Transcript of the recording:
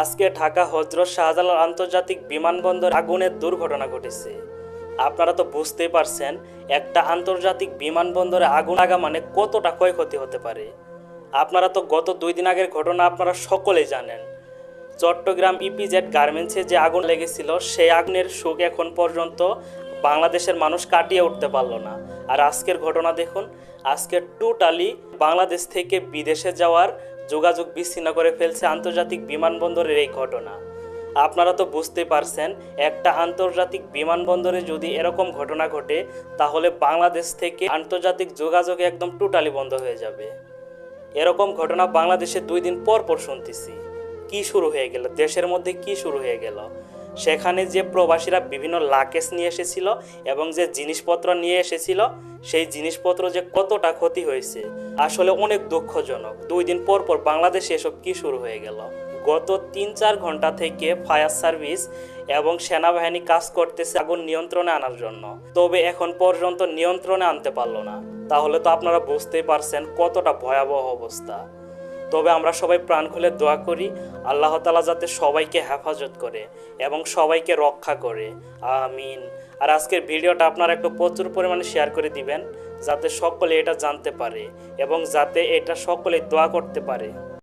আজকে ঢাকা হজরত শাহজালাল আন্তর্জাতিক বিমানবন্দর আগুনের দুর্ঘটনা ঘটেছে। আপনারা তো বুঝতেই পারছেন, একটা আন্তর্জাতিক বিমানবন্দরে আগুন লাগা মানে কতটা ক্ষয়ক্ষতি হতে পারে। আপনারা তো গত দুই দিন আগের ঘটনা আপনারা সকলেই জানেন। চট্টগ্রাম ইপিজেড গার্মেন্টসে যে আগুন লেগেছিল, সেই আগুনের শোক এখন পর্যন্ত বাংলাদেশের মানুষ কাটিয়ে উঠতে পারল না। আর আজকের ঘটনা দেখুন, আজকে টোটালি বাংলাদেশ থেকে বিদেশে যাওয়ার যোগাযোগ বিচ্ছিন্ন করে ফেলছে আন্তর্জাতিক বিমানবন্দরের এই ঘটনা। আপনারা তো বুঝতে পারছেন, একটা আন্তর্জাতিক বিমানবন্দরে যদি এরকম ঘটনা ঘটে, তাহলে বাংলাদেশ থেকে আন্তর্জাতিক যোগাযোগ একদম টোটালি বন্ধ হয়ে যাবে। এরকম ঘটনা বাংলাদেশে দুই দিন পর পর শুনতেছি। কি শুরু হয়ে গেল? দেশের মধ্যে কি শুরু হয়ে গেল? সেখানে যে প্রবাসীরা বিভিন্ন লাকেজ নিয়ে এসেছিল এবং যে জিনিসপত্র নিয়ে এসেছিল, সেই জিনিসপত্র যে কতটা ক্ষতি হয়েছে, আসলে অনেক দুঃখজনক। দুই দিন পর পর বাংলাদেশে এসব কি শুরু হয়ে গেল? গত তিন চার ঘণ্টা থেকে ফায়ার সার্ভিস এবং সেনাবাহিনী কাজ করতেছে আগুন নিয়ন্ত্রণে আনার জন্য। তবে এখন পর্যন্ত নিয়ন্ত্রণে আনতে পারল না। তাহলে তো আপনারা বুঝতেই পারছেন কতটা ভয়াবহ অবস্থা। তবে আমরা সবাই প্রাণ খুলে দোয়া করি, আল্লাহ তালা যাতে সবাইকে হেফাজত করে এবং সবাইকে রক্ষা করে। আমিন। আর আজকের ভিডিওটা আপনারা একটু প্রচুর পরিমাণে শেয়ার করে দিবেন, যাতে সকলে এটা জানতে পারে এবং যাতে এটা সকলে দোয়া করতে পারে।